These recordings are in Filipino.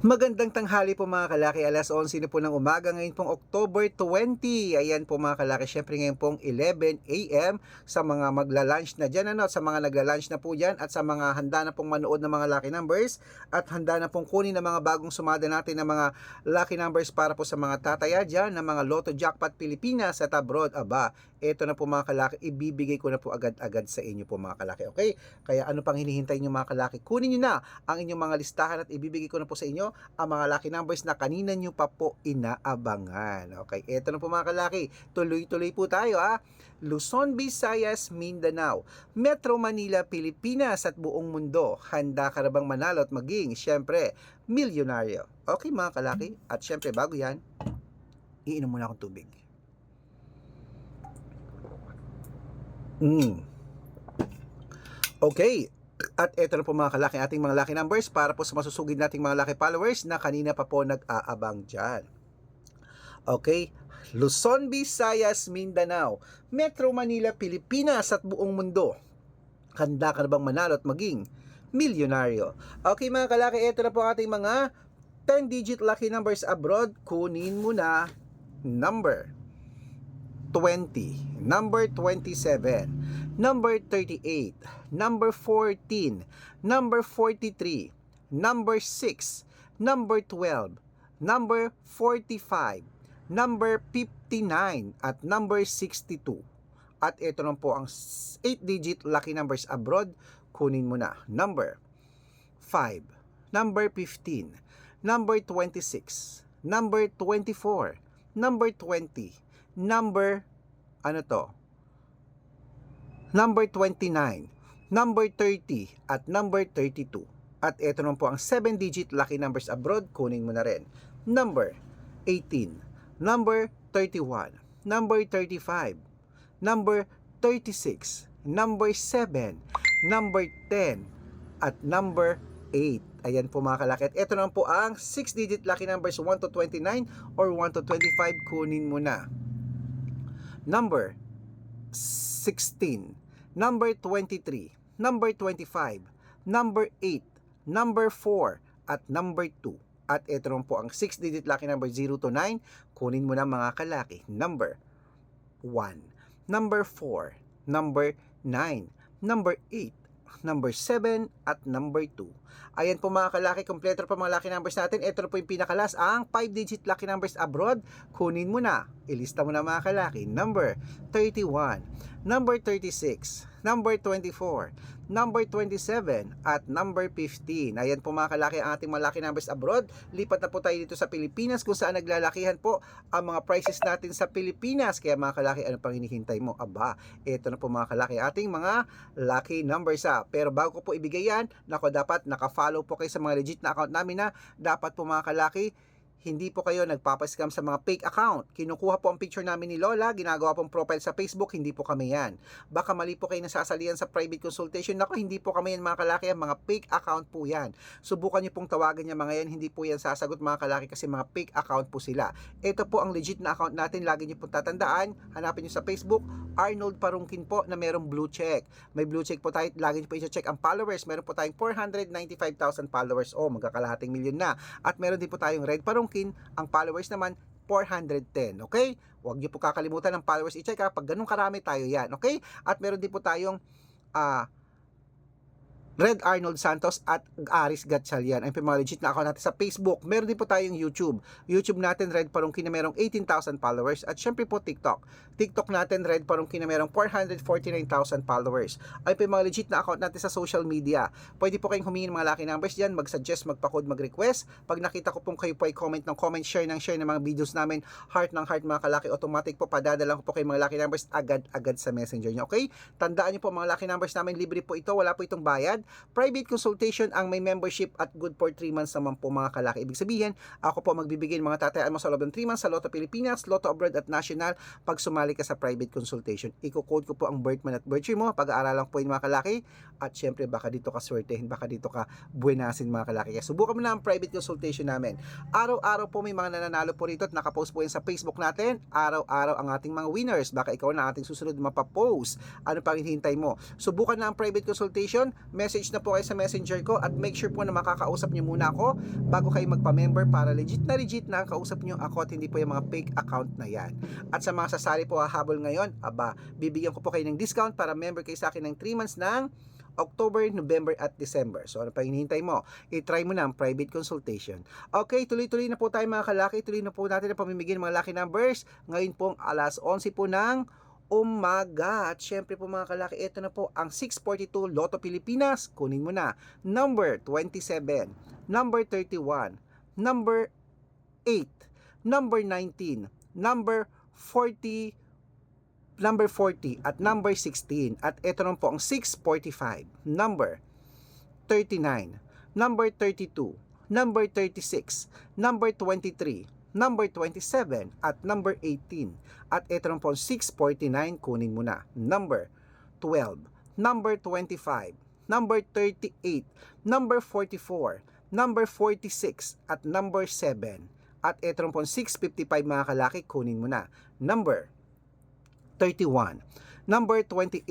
Magandang tanghali po mga kalaki, alas 11 na po ng umaga ngayon pong October 20. Ayan po mga kalaki, syempre ngayon pong 11 a.m. sa mga magla-lunch na dyan, ano, sa mga nagla-lunch na po dyan at sa mga handa na pong manood ng mga lucky numbers at handa na pong kunin ng mga bagong sumada natin ng mga lucky numbers para po sa mga tataya dyan ng mga Lotto Jackpot Pilipinas at abroad. Aba, eto na po mga kalaki, ibibigay ko na po agad-agad sa inyo po mga kalaki, okay? Kaya ano pang hinihintay nyo mga kalaki, kunin nyo na ang inyong mga listahan at ibibigay ko na po sa inyo ang mga lucky numbers na kanina nyo pa po inaabangan. Okay, eto na po mga kalaki. Tuloy-tuloy po tayo ha. Luzon, Visayas, Mindanao, Metro Manila, Pilipinas at buong mundo. Handa ka na bang manalo at maging, syempre, milyonaryo. Okay mga kalaki. At syempre, bago yan, iinom muna akong tubig. Mm. Okay, at eto na po mga kalaki ating mga lucky numbers para po sa masusugid nating mga lucky followers na kanina pa po nag-aabang dyan. Okay, Luzon, Visayas, Mindanao, Metro Manila, Pilipinas at buong mundo. Handa ka na bang manalo at maging milyonaryo? Okay mga kalaki, eto na po ating mga 10-digit lucky numbers abroad. Kunin mo na number 20, number 27, number 38, number 14, number 43, number 6, number 12, number 45, number 59, at number 62. At ito lang po ang 8-digit lucky numbers abroad. Kunin mo na. Number 5, number 15, number 26, number 24, number 20, number ano to? Number 29, number 30 at number 32. At ito naman po ang 7-digit lucky numbers abroad, kunin mo na rin. Number 18, number 31, number 35, number 36, number 7, number 10, at number 8. Ayan po mga kalaki. At ito naman po ang 6-digit lucky numbers 1 to 29 or 1 to 25. Kunin mo na. Number 16, number 23, number 25, number 8, number 4, at number 2. At ito naman po ang 6-digit lucky number 0 to 9. Kunin mo na mga kalaki. Number 1, number 4, number 9, number 8, number 7, at number 2. Ayan po mga kalaki, kompleto pa mga lucky numbers natin. Ito po yung pinakalas, ang 5-digit lucky numbers abroad. Kunin mo na. Ilista mo na mga kalaki. Number 31, number 36, number 24, number 27, at number 15. Ayan po mga kalaki ang ating mga lucky numbers abroad. Lipat na po tayo dito sa Pilipinas kung saan naglalakihan po ang mga prices natin sa Pilipinas. Kaya mga kalaki, ano pang hinihintay mo? Aba, ito na po mga kalaki ating mga lucky numbers ha. Pero bago ko po ibigay yan, nako dapat naka-follow po kayo sa mga legit na account namin na dapat po mga kalaki, hindi po kayo nagpapascam sa mga fake account. Kinukuha po ang picture namin ni Lola, ginagawa pong profile sa Facebook, hindi po kami yan. Baka mali po kayo nasasalihan sa private consultation. Nako, hindi po kami yan mga kalaki, mga fake account po yan. Subukan niyo pong tawagan niya mga yan, hindi po yan sasagot mga kalaki kasi mga fake account po sila. Ito po ang legit na account natin, lagi niyo pong tatandaan, hanapin niyo sa Facebook, Arnold Parungkin po na merong blue check. May blue check po tayo, lagi niyo po i-check ang followers. Meron po tayong 495,000 followers. O, magkakalahating milyon na. At meron din po tayong red parungkin ang followers naman 410, okay? Huwag niyo po kakalimutan ng followers i-check ha. Pag ganun karami tayo yan, okay? At meron din po tayong ah Red Arnold Santos at Aris Gatchalian. Ang mga legit na account natin sa Facebook. Meron din po tayong YouTube. YouTube natin Red Parungkin na merong 18,000 followers. At syempre po TikTok. TikTok natin Red Parungkin na merong 449,000 followers. Ay po mga legit na account natin sa social media. Pwede po kayong humingi ng mga lucky numbers dyan, mag-suggest, magpa-code, mag-request. Pag nakita ko pong kayo po ay comment ng comment, share ng share ng mga videos namin, heart ng heart mga kalaki, automatic po padadala ko po kayo mga lucky numbers agad-agad sa messenger nyo. Okay? Tandaan nyo po mga lucky numbers namin, libre po ito, wala po itong bayad. Private consultation ang may membership at good for 3 months naman po mga kalaki. Ibig sabihin, ako po magbibigay ng mga tatayaan mo sa loob ng 3 months sa Lotto Pilipinas, Lotto Abroad at National pag sumali ka sa private consultation. Iko-code ko po ang birth month at birth year mo, pag-aaralan po yung mga kalaki at syempre baka dito ka swertehin, baka dito ka buenasin mga kalaki. Kaya subukan mo na ang private consultation namin. Araw-araw po may mga nananalo po rito at nakapost po yan sa Facebook natin. Araw-araw ang ating mga winners. Baka ikaw na ating susunod mapapost. Ano pang hinihintay mo? Subukan na ang private consultation, message mag-message na po kayo sa messenger ko at make sure po na makakausap nyo muna ako bago kayo magpa-member para legit na legit na ang kausap nyo ako at hindi po yung mga fake account na yan. At sa mga sasali po hahabol ngayon, aba, bibigyan ko po kayo ng discount para member kayo sa akin ng 3 months ng October, November at December. So ano pa hinihintay mo? I-try mo na ang private consultation. Okay, tuloy-tuloy na po tayo mga kalaki. Tuloy na po natin ang pamimigay ng mga lucky numbers. Ngayon pong alas 11 po ng umaga. At syempre po mga kalaki, ito na po ang 642 Lotto Pilipinas. Kunin mo na. Number 27, number 31, number 8, number 19, number 40, number 40 at number 16. At ito naman po ang 645, number 39, number 32, number 36, number 23, number 27 at number 18. At ito po ang 649, kunin mo na. Number 12, number 25, number 38, number 44, number 46 at number 7. At ito po ang 655 mga kalaki, kunin mo na. Number 31, number 28,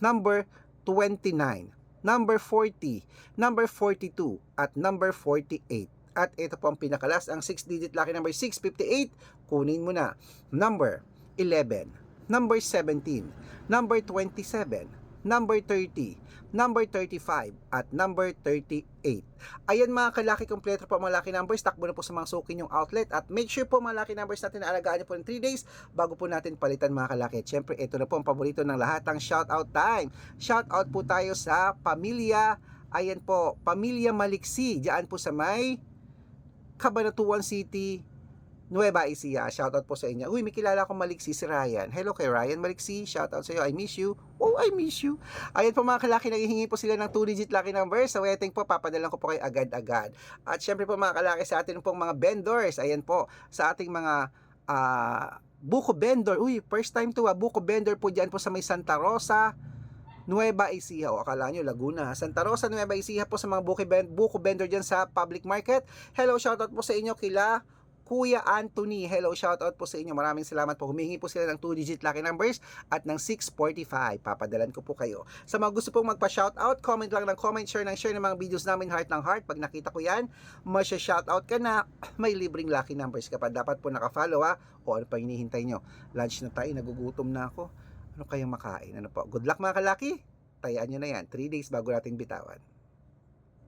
number 29, number 40, number 42, at number 48. At ito po ang pinakalas, ang 6-digit lucky number 658, kunin mo na. Number 11, number 17, number 27, number 30, number 35, at number 38. Ayan mga kalaki, kompleto po mga lucky numbers. Takbo na po sa mga sukin yung outlet. At make sure po mga lucky numbers natin na alagaan niyo po ng 3 days bago po natin palitan mga kalaki. At syempre, ito na po ang paborito ng lahat, ang shoutout time. Shoutout po tayo sa pamilya, ayan po, pamilya Maliksi. Diyan po sa may Cabanatuan City, Nueva Ecija. Shoutout po sa inyo. Uy, may kilala akong Maliksi si Ryan. Hello kay Ryan Maliksi. Shoutout sa iyo. I miss you. Oh, I miss you. Ayan po mga kalaki, naghihingi po sila ng 2-digit lucky number. Sa waiting po, papadalan ko po kayo agad-agad. At syempre po mga kalaki, sa atin pong mga vendors, ayan po, sa ating mga ah, buko vendor. Uy, first time to ah, buko vendor po dyan po sa may Santa Rosa, Nueva Ecija. O akala nyo, Laguna. Santa Rosa, Nueva Ecija po sa mga buko, buko vendor dyan sa public market. Hello, shoutout po sa inyo kila Kuya Anthony. Hello, shoutout po sa inyo. Maraming salamat po. Humingi po sila ng 2-digit lucky numbers at ng 645. Papadalan ko po kayo. Sa mga gusto pong magpa-shoutout, comment lang ng comment, share ng share ng mga videos namin, heart ng heart. Pag nakita ko yan, masya-shoutout ka na. May libreng lucky numbers ka pa. Dapat po nakafollow ha. O ano pa hinihintay nyo? Lunch na tayo, nagugutom na ako. Ano kayang makain? Ano po? Good luck mga kalaki. Tayaan nyo na yan. 3 days bago natin bitawan.